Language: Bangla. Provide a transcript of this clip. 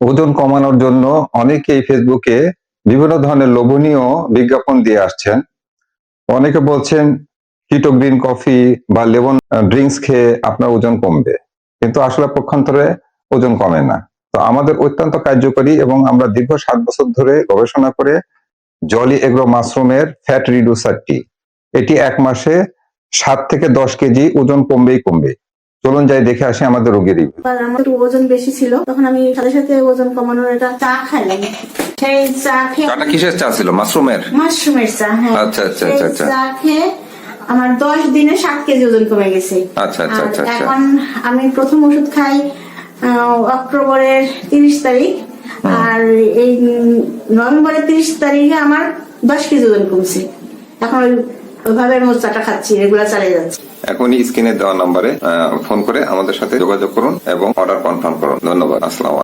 ওজন কমানোর জন্য অনেকেই ফেসবুকে বিভিন্ন ধরনের লোভনীয় বিজ্ঞাপন দিয়ে আসছেন। অনেকে বলছেন কিটো গ্রিন কফি বা লেমন ড্রিঙ্কস খেয়ে আপনার ওজন কমবে। কিন্তু আসলে পক্ষান্তরে ওজন কমে না। তো আমাদের অত্যন্ত কার্যকরী এবং আমরা দীর্ঘ সাত বছর ধরে গবেষণা করে জলি এগ্রো মাশরুমের ফ্যাট রিডিউসারটি এটি এক মাসে সাত থেকে দশ কেজি ওজন কমবেই কমবে। চলুন যাই দেখে আসি আমাদের রোগীর আমার একটু ওজন বেশি ছিল তখন আমি সাথে সাথে ওজন কমানোর একটা চা খাইলাম সেই চা খেয়ে চাটা কিসের চা ছিল? মাশরুমের? মাশরুমের চা হ্যাঁ। আচ্ছা, আচ্ছা, আচ্ছা, আচ্ছা। চা খেয়ে আমার দশ দিনে সাত কেজি ওজন কমে গেছে। আচ্ছা, আচ্ছা, আচ্ছা, আচ্ছা। এখন আমি প্রথম ওষুধ খাই আহ, অক্টোবরের তিরিশ তারিখ। আর এই নভেম্বরের তিরিশ তারিখে আমার দশ কেজি ওজন কমছে। এখন ওই ওইভাবে মোর্চাটা খাচ্ছি রেগুলার চালিয়ে যাচ্ছি। এখনই স্ক্রিনে দেওয়া নম্বরে ফোন করে আমাদের সাথে যোগাযোগ করুন এবং অর্ডার কনফার্ম করুন। ধন্যবাদ, আসসালাম